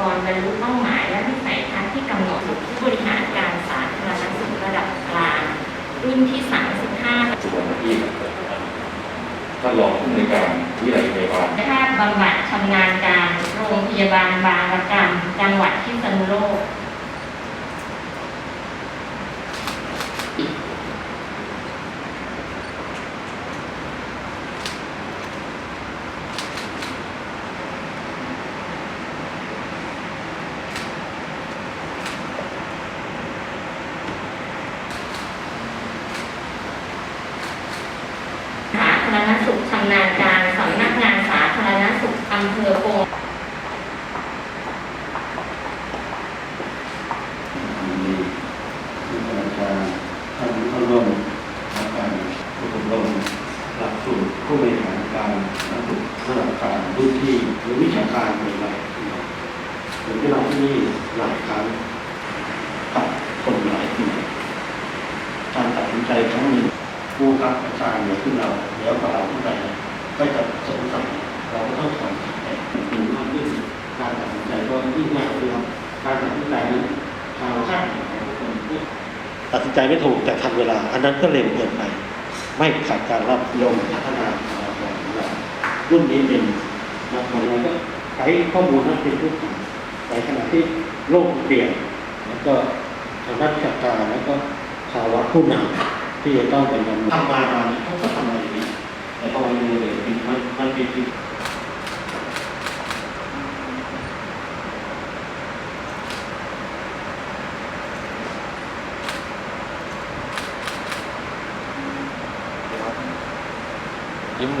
กรบรรลุเป้าหมาย และวิสัยทัศน์ที่กำหนดผู้บริหารการสาธารณสุขระดับกลาง รุ่นที่ 35สุวรรณที่ท่านรองผู้อำนวยการวิทยาลัยพยาบาลแพทย์บำบัดชำนาญการโรงพยาบาลบางระกำจังหวัดพิษณุโลก สาธารณสุขชำนาญการสำนักงานสาธารณสุขอำเภอโป่งมีผู้บัญชาการท่านเข้าร่วมอาการอบรมหลักสูตรผู้บริหารการระดับระดับการรุ่นที่หรือวิชาการใหม่ๆผมได้มาที่นี่หลายครั้งกับคนหลายที่การตัดสินใจครั้งหนึ่ง ผู้รับอาจารย์เนี่ยขึ้นเราแล้วกว่าเราขึ้นไปก็จะสงสัยเราก็ต้องถอนแต่ถึงมากขึ้นการตัดสินใจก็ยิ่งยากเลยครับการตัดสินใจนั้นทางคาดหวังของคนที่ตัดสินใจไม่ถูกแต่ทันเวลา อันนั้นก็เร็วเกินไป ไม่ขาดการรับยมพัฒนาของรุ่นนี้เป็นนักบอลก็ใช้ข้อมูลนั้นเป็นทุกอย่างในขณะที่โลกเปลี่ยนแล้วก็ทางด้านวิชาการแล้วก็ภาวะผู้นำ ที่จะต้องเป็นคนทำมามาเขาก็ทำมาอย่างนี้แต่พอมันเลยมันมันเป็น